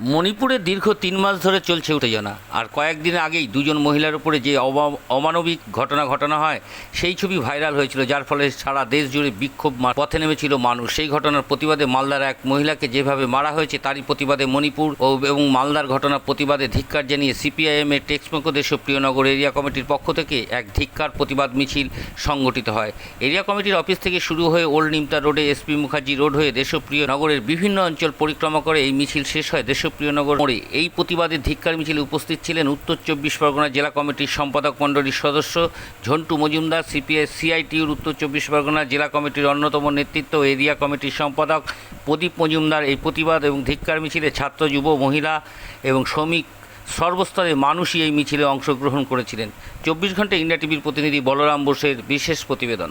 মণিপুরে দীর্ঘ তিন মাস ধরে চলছে উত্তেজনা। আর কয়েকদিন আগেই দুজন মহিলার উপরে যে অমা- অমানবিক ঘটনা ঘটানো হয়, সেই ছবি ভাইরাল হয়েছিল, যার ফলে সারা দেশ জুড়ে বিক্ষোভ পথে নেমেছিল মানুষ। সেই ঘটনার প্রতিবাদে মালদার এক মহিলাকে যেভাবে মারা হয়েছে, তারই প্রতিবাদে মণিপুর ও, এবং মালদার ঘটনার প্রতিবাদে ধিক্কার জানিয়ে সিপিআইএম এর টেক্সমুখ দেশপ্রিয়নগর এরিয়া কমিটির পক্ষ থেকে এক ধিক্কার প্রতিবাদ মিছিল সংগঠিত হয়। এরিয়া কমিটির অফিস থেকে শুরু হয়ে ওল্ড নিমতা রোডে এসপি মুখার্জি রোড হয়ে দেশপ্রিয় নগরের বিভিন্ন অঞ্চল পরিক্রমা করে এই মিছিল শেষ হয়। দেশপ্রিয়নগর মোড়ে। এই প্রতিবাদে ধিক্কার মিছিলে উপস্থিত ছিলেন উত্তর চব্বিশ পরগনা জেলা কমিটির সম্পাদক মণ্ডলীর সদস্য ঝন্টু মজুমদার, সিপিআই সিআইটিউর উত্তর চব্বিশ পরগনা জেলা কমিটির অন্যতম নেতৃত্ব এরিয়া কমিটির সম্পাদক প্রদীপ মজুমদার। এই প্রতিবাদ এবং ধিক্কার মিছিলে ছাত্র, যুব, মহিলা এবং শ্রমিক সর্বস্তরের মানুষই এই মিছিলে অংশগ্রহণ করেছিলেন। চব্বিশ ঘণ্টা ইন্ডিয়া টিভির প্রতিনিধি বলরাম বোসের বিশেষ প্রতিবেদন।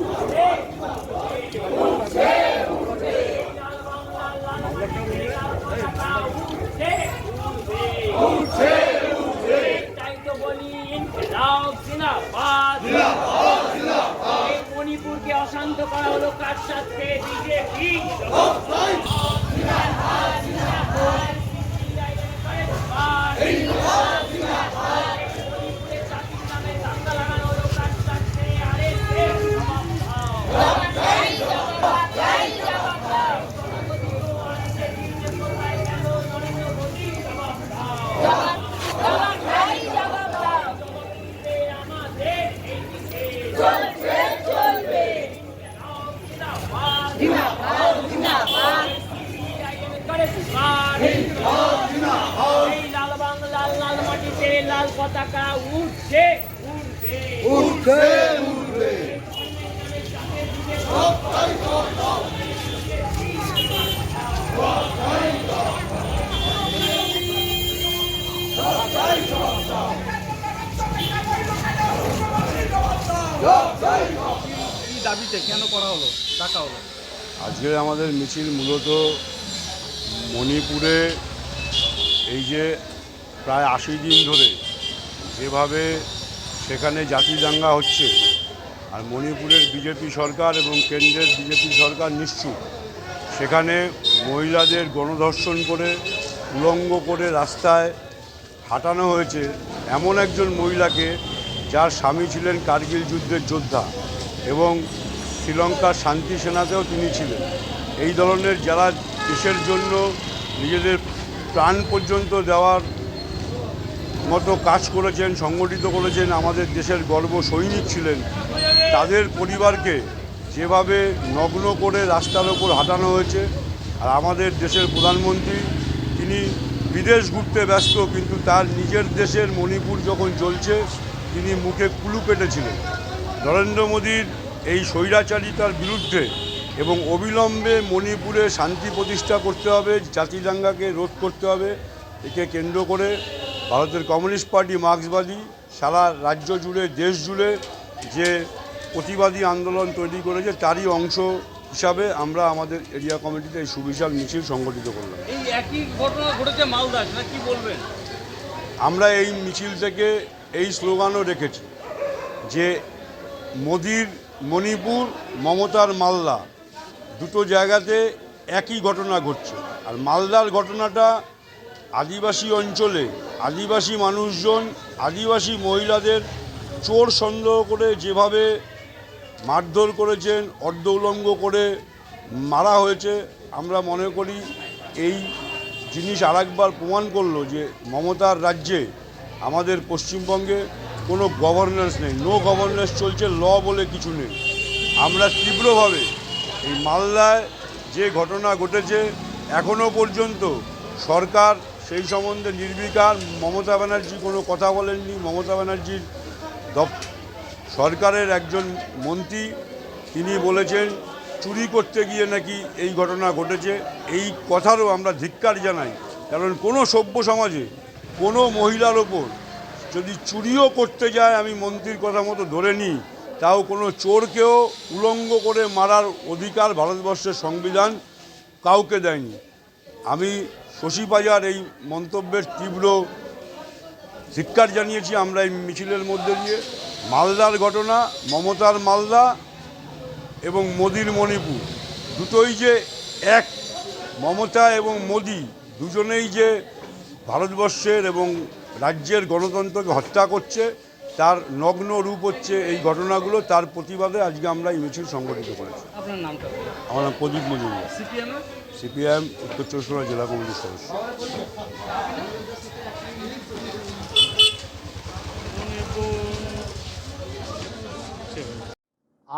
করা হলো কার সাথে বিজেপি লাল বাংলা লাল মাটিতে লাল পতাকা উঠছে উঠবে দাবিতে কেন করা হলো? ডাকা হলো। আজকে আমাদের মিছিল মূলত মণিপুরে এই যে প্রায় আশি দিন ধরে যেভাবে সেখানে জাতি দাঙ্গা হচ্ছে, আর মণিপুরের বিজেপি সরকার এবং কেন্দ্রের বিজেপি সরকার নিশ্চুপ, সেখানে মহিলাদের গণধর্ষণ করে, উলঙ্গ করে রাস্তায় হাঁটানো হয়েছে এমন একজন মহিলাকে যার স্বামী ছিলেন কার্গিল যুদ্ধের যোদ্ধা এবং শ্রীলঙ্কার শান্তি সেনাতেও তিনি ছিলেন। এই ধরনের যারা দেশের জন্য নিজেদের প্রাণ পর্যন্ত দেওয়ার মতো কাজ করেছেন, সংগঠিত করেছেন, আমাদের দেশের গর্ব সৈনিক ছিলেন, তাদের পরিবারকে যেভাবে নগ্ন করে রাস্তার ওপর হাঁটানো হয়েছে, আর আমাদের দেশের প্রধানমন্ত্রী, তিনি বিদেশ ঘুরতে ব্যস্ত, কিন্তু তার নিজের দেশের মণিপুর যখন চলছে তিনি মুখে কুলু পেটেছিলেন। নরেন্দ্র মোদীর এই স্বৈরাচারিতার বিরুদ্ধে এবং অবিলম্বে মণিপুরে শান্তি প্রতিষ্ঠা করতে হবে জাতিদাঙ্গাকে রোধ করতে হবে একে কেন্দ্র করে ভারতের কমিউনিস্ট পার্টি মার্ক্সবাদী সারা রাজ্য জুড়ে দেশ জুড়ে যে প্রতিবাদী আন্দোলন তৈরি করেছে তারই অংশ হিসাবে আমরা আমাদের এরিয়া কমিটিতে এই সুবিশাল মিছিল সংগঠিত করলাম। এই একই ঘটনা ঘটেছে মালদাস না কি বলবেন? আমরা এই মিছিল থেকে এই স্লোগানও রেখেছি যে মোদির মণিপুর, মমতার মালদা, দুটো জায়গাতে একই ঘটনা ঘটছে। আর মালদার ঘটনাটা আদিবাসী অঞ্চলে আদিবাসী মানুষজন, আদিবাসী মহিলাদের চোর সন্দেহ করে যেভাবে মারধর করেছেন, অর্ধ উলঙ্গ করে মারা হয়েছে, আমরা মনে করি এই জিনিস আরেকবার প্রমাণ করল যে মমতার রাজ্যে, আমাদের পশ্চিমবঙ্গে কোনো গভর্নেন্স নেই। নো গভর্নেন্স চলছে ল বলে কিছু নেই। আমরা তীব্রভাবে এই মালদায় যে ঘটনা ঘটেছে এখনও পর্যন্ত সরকার সেই সম্বন্ধে নির্বিকার মমতা ব্যানার্জি কোনো কথা বলেননি। মমতা ব্যানার্জির সরকারের একজন মন্ত্রী, তিনি বলেছেন, চুরি করতে গিয়ে নাকি এই ঘটনা ঘটেছে। এই কথারও আমরা ধিক্কার জানাই। কারণ কোনো সভ্য সমাজে কোনো মহিলার ওপর যদি চুরিও করতে যায়, আমি মন্ত্রীর কথা মতো ধরে নিই, তাও কোনো চোরকেও উলঙ্গ করে মারার অধিকার ভারতবর্ষের সংবিধান কাউকে দেয়নি। আমি শশী বাজার এই মন্তব্যের তীব্র ধিক্কার জানিয়েছি আমরা এই মিছিলের মধ্যে দিয়ে। মালদার ঘটনা, মমতার মালদা এবং মোদির মণিপুর। দুটোই যে এক, মমতা এবং মোদি, দুজনেই যে ভারতবর্ষের এবং রাজ্যের গণতন্ত্রকে হত্যা করছে তার নগ্ন রূপ হচ্ছে এই ঘটনাগুলো তার প্রতিবাদে আজকে আমরা এই মিছিল সংগঠিত করেছি। আপনার নামটা? আমার নাম প্রদীপ মজুমদার। সিপিএম সিপিআইএম উত্তর চব্বিশ পরগনা জেলা কমিটির সদস্য।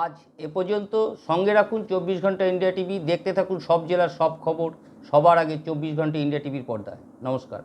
আজ এ পর্যন্ত সঙ্গে রাখুন চব্বিশ ঘণ্টা ইন্ডিয়া টিভি দেখতে থাকুন সব জেলার সব খবর সবার আগে চব্বিশ ঘণ্টা ইন্ডিয়া টিভির পর্দায়। নমস্কার।